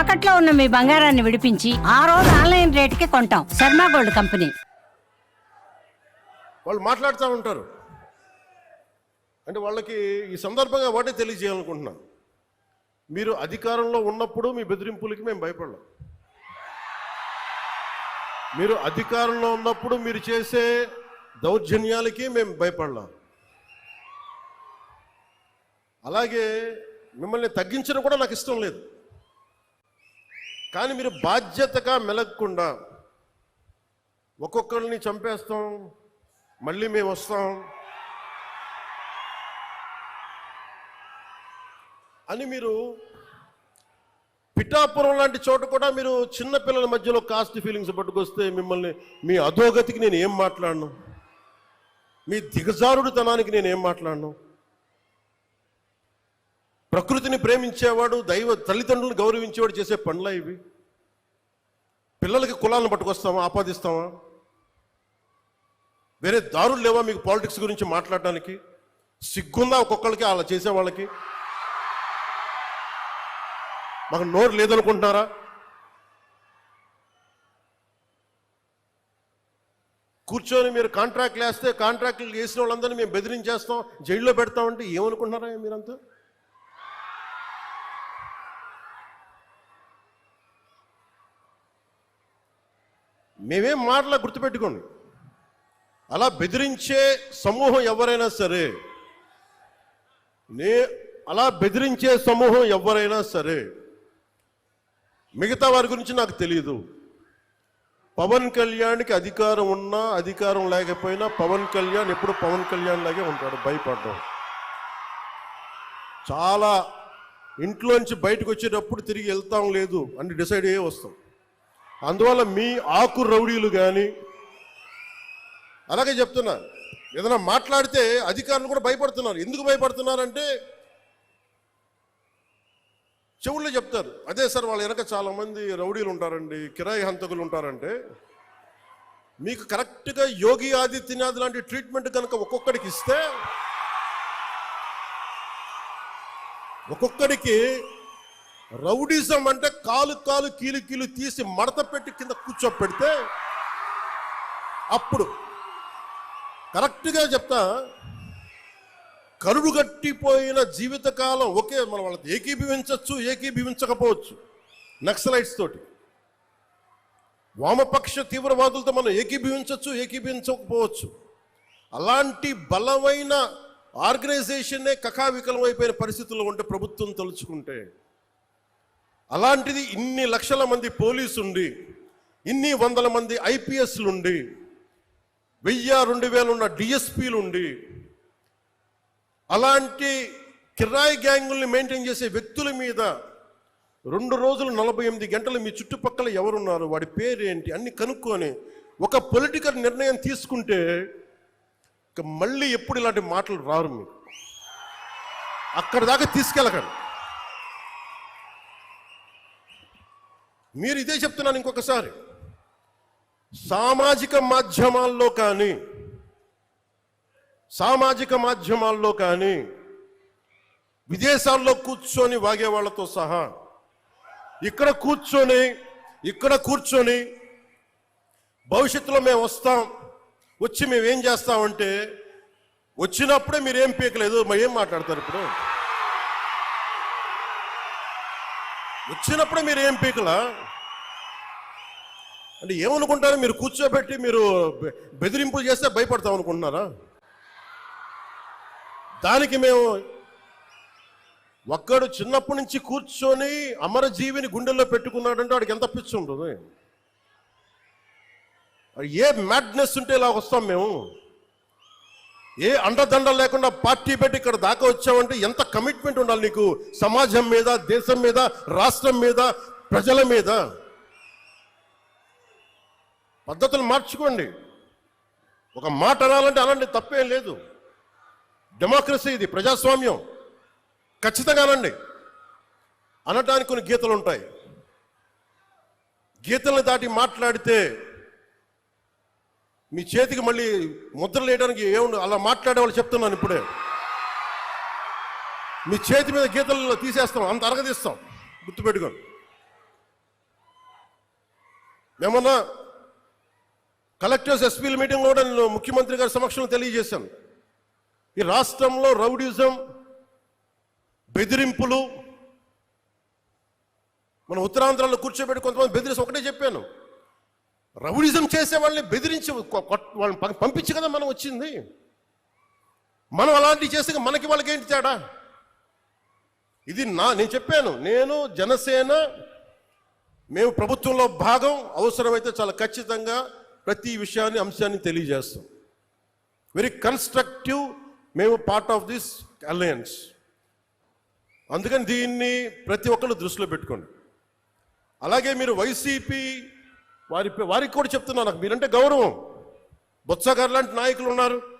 తాకట్లో ఉన్న మీ బంగారాన్ని విడిపించి ఆ రోజు ఆన్లైన్ రేటుకి కొంటాం. Sharma gold company. వాళ్ళు మాట్లాడుతూ ఉంటారు. అంటే వాళ్ళకి ఈ సందర్భంగా ఒకటే తెలియజేయాలనుకుంటున్నాను. మీరు అధికారంలో ఉన్నప్పుడు మీ బెదిరింపులకి మేము భయపడలేం. మీరు అధికారంలో ఉన్నప్పుడు మీరు చేసే దౌర్జన్యాలకి మేము భయపడలేం. అలాగే మిమ్మల్ని తగ్గించడం కూడా నాకు ఇష్టం లేదు. కానీ మీరు బాధ్యతగా మెలగకుండా ఒక్కొక్కరిని చంపేస్తాం మళ్ళీ మేము వస్తాం అని మీరు పిఠాపురం లాంటి చోట కూడా మీరు చిన్న పిల్లల మధ్యలో కాస్ట్ ఫీలింగ్స్ పట్టుకొస్తే మిమ్మల్ని మీ అధోగతికి నేను ఏం మాట్లాడను? మీ దిగజారుడుతనానికి నేను ఏం మాట్లాడను? ప్రకృతిని ప్రేమించేవాడు దైవ తల్లిదండ్రులను గౌరవించేవాడు చేసే పనులా ఇవి? పిల్లలకి కులాలను పట్టుకొస్తామా ఆపాదిస్తామా? వేరే దారులు లేవా మీకు పాలిటిక్స్ గురించి మాట్లాడడానికి? సిగ్గుందా ఒక్కొక్కరికి అలా చేసే వాళ్ళకి? మాకు నోరు లేదనుకుంటున్నారా? కూర్చొని మీరు కాంట్రాక్ట్లు వేస్తే కాంట్రాక్ట్లు వేసిన వాళ్ళందరినీ మేము బెదిరించేస్తాం జైల్లో పెడతామంటే ఏమనుకుంటున్నారా మీరంతా? మేమేం మాటలా గుర్తుపెట్టుకోండి. అలా బెదిరించే సమూహం ఎవరైనా సరే నే అలా బెదిరించే సమూహం ఎవరైనా సరే మిగతా వారి గురించి నాకు తెలియదు పవన్ కళ్యాణ్కి అధికారం ఉన్నా అధికారం లేకపోయినా పవన్ కళ్యాణ్ ఎప్పుడు పవన్ కళ్యాణ్ లాగే ఉంటాడు భయపడ్డం. చాలా ఇంట్లోంచి బయటకు వచ్చేటప్పుడు తిరిగి వెళ్తాం లేదు అని డిసైడ్ అయ్యే వస్తాం. అందువల్ల మీ ఆకు రౌడీలు కానీ అలాగే చెప్తున్నా ఏదైనా మాట్లాడితే అధికారులు కూడా భయపడుతున్నారు. ఎందుకు భయపడుతున్నారంటే చెవుల్లో చెప్తారు. అదే సార్ వాళ్ళ వెనక చాలా మంది రౌడీలు ఉంటారండి కిరాయి హంతకులు ఉంటారంటే మీకు కరెక్ట్గా యోగి ఆదిత్యనాథ్ లాంటి ట్రీట్మెంట్ కనుక ఒక్కొక్కడికి ఇస్తే ఒక్కొక్కడికి రౌడీజం అంటే కాలు కాలు కీలు కీలు తీసి మడత పెట్టి కింద కూర్చోపెడితే అప్పుడు కరెక్ట్గా చెప్తా కరుడుగట్టిపోయిన జీవితకాలం ఒకే మనం వాళ్ళకి ఏకీభవించవచ్చు ఏకీభవించకపోవచ్చు. నక్సలైట్స్ తోటి. వామపక్ష తీవ్రవాదులతో మనం ఏకీభవించవచ్చు ఏకీభవించకపోవచ్చు. అలాంటి బలమైన ఆర్గనైజేషన్నే కకావికలం అయిపోయిన పరిస్థితుల్లో ఉంటే ప్రభుత్వం తలుచుకుంటే అలాంటిది ఇన్ని లక్షల మంది పోలీసుండి ఇన్ని వందల మంది ఐపీఎస్లుండి వెయ్యి రెండు వేలు ఉన్న డిఎస్పీలుండి అలాంటి కిరాయి గ్యాంగుల్ని మెయింటైన్ చేసే వ్యక్తుల మీద రెండు రోజులు నలభై ఎనిమిది గంటలు మీ చుట్టుపక్కల ఎవరున్నారు? వాడి పేరేంటి? అన్ని కనుక్కొని ఒక పొలిటికల్ నిర్ణయం తీసుకుంటే ఇక మళ్ళీ ఎప్పుడు ఇలాంటి మాటలు రారు మీకు. అక్కడ దాకా తీసుకెళ్ళకండి. మీరు ఇదే చెప్తున్నాను ఇంకొకసారి. సామాజిక మాధ్యమాల్లో కానీ సామాజిక మాధ్యమాల్లో కానీ విదేశాల్లో కూర్చొని వాగే వాళ్ళతో సహా ఇక్కడ కూర్చొని ఇక్కడ కూర్చొని భవిష్యత్తులో మేము వస్తాం వచ్చి మేము ఏం చేస్తామంటే వచ్చినప్పుడే మీరు ఏం పీకలేదు మరి ఏం మాట్లాడతారు ఇప్పుడు? వచ్చినప్పుడు మీరు ఏం పీకలా? అంటే ఏమనుకుంటారు? మీరు కూర్చోబెట్టి మీరు బె- బెదిరింపులు చేస్తే భయపడతాం అనుకుంటున్నారా? దానికి మేము ఒక్కడు చిన్నప్పటి నుంచి కూర్చొని అమరజీవిని గుండెల్లో పెట్టుకున్నాడంటే వాడికి ఎంత పిచ్చి ఉంటుంది ఏ మ్యాడ్నెస్ ఉంటే ఇలా వస్తాం మేము? ఏ అండదండ లేకుండా పార్టీ పెట్టి ఇక్కడ దాకా వచ్చామంటే ఎంత కమిట్మెంట్ ఉండాలి నీకు? సమాజం మీద దేశం మీద రాష్ట్రం మీద ప్రజల మీద? పద్ధతులు మార్చుకోండి. ఒక మాట అనాలంటే అనండి తప్పేం లేదు. డెమోక్రసీ ఇది ప్రజాస్వామ్యం. ఖచ్చితంగా అనండి. అనటానికి కొన్ని గీతలు ఉంటాయి. గీతల్ని దాటి మాట్లాడితే మీ చేతికి మళ్ళీ ముద్రలు వేయడానికి ఏముంది అలా మాట్లాడే వాళ్ళు చెప్తున్నాను ఇప్పుడే. మీ చేతి మీద గీతలు తీసేస్తాం అంత అరగదీస్తాం. గుర్తుపెట్టుకోండి. మేమన్నా కలెక్టర్స్ ఎస్పీల మీటింగ్ కూడా నేను ముఖ్యమంత్రి గారి సమక్షంలో తెలియజేశాను. ఈ రాష్ట్రంలో రౌడిజం బెదిరింపులు మన ఉత్తరాంధ్రలో కూర్చోబెట్టి కొంతమంది బెదిరించి ఒకటే చెప్పాను. రౌడిజం చేసే వాళ్ళని బెదిరించి వాళ్ళని పంపించి కదా మనం వచ్చింది. మనం అలాంటివి చేస్తే మనకి వాళ్ళకి ఏంటి తేడా? ఇది నా నేను చెప్పాను నేను జనసేన మేము ప్రభుత్వంలో భాగం అవసరమైతే చాలా ఖచ్చితంగా ప్రతి విషయాన్ని అంశాన్ని తెలియజేస్తాం. వెరీ కన్స్ట్రక్టివ్ మేము పార్ట్ ఆఫ్ దిస్ అలయన్స్ అందుకని దీన్ని ప్రతి ఒక్కరు దృష్టిలో పెట్టుకోండి. అలాగే మీరు వైసీపీ వారి వారికి కూడా చెప్తున్నా నాకు మీరంటే గౌరవం. బొత్స గారు లాంటి నాయకులు ఉన్నారు.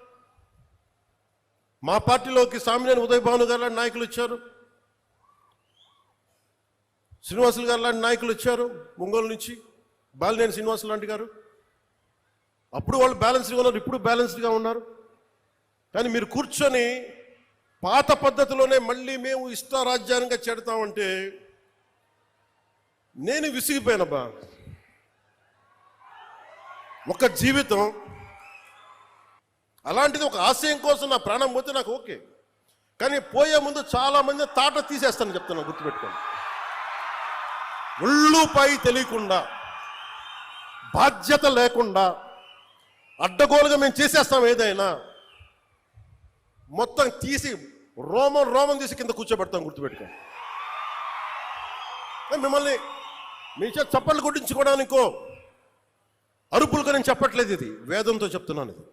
మా పార్టీలోకి సామినేని ఉదయ్ భాను గారు లాంటి నాయకులు వచ్చారు. శ్రీనివాసులు గారు లాంటి నాయకులు వచ్చారు ఒంగోలు నుంచి. బాలినేని శ్రీనివాసులు లాంటి గారు. అప్పుడు వాళ్ళు బ్యాలెన్స్డ్గా ఉన్నారు ఇప్పుడు బ్యాలెన్స్డ్గా ఉన్నారు. కానీ మీరు కూర్చొని పాత పద్ధతిలోనే మళ్ళీ మేము ఇష్టారాజ్యాంగంగా చెడతామంటే నేను విసిగిపోయానబ్బా. ఒక జీవితం అలాంటిది ఒక ఆశయం కోసం నా ప్రాణం పోతే నాకు ఓకే. కానీ పోయే ముందు చాలా మంది తాట తీసేస్తాను చెప్తాను గుర్తుపెట్టుకోండి. ఒళ్ళుపై తెలియకుండా బాధ్యత లేకుండా అడ్డగోలుగా మేము చేసేస్తాం ఏదైనా మొత్తం తీసి రోమం రోమం తీసి కింద కూర్చోబెడతాం గుర్తుపెట్టుకోండి. మిమ్మల్ని మీ చేత చప్పట్లు కొట్టించుకోవడానికో అరుపులుగా నేను చెప్పట్లేదు ఇది. వేదంతో చెప్తున్నాను ఇది.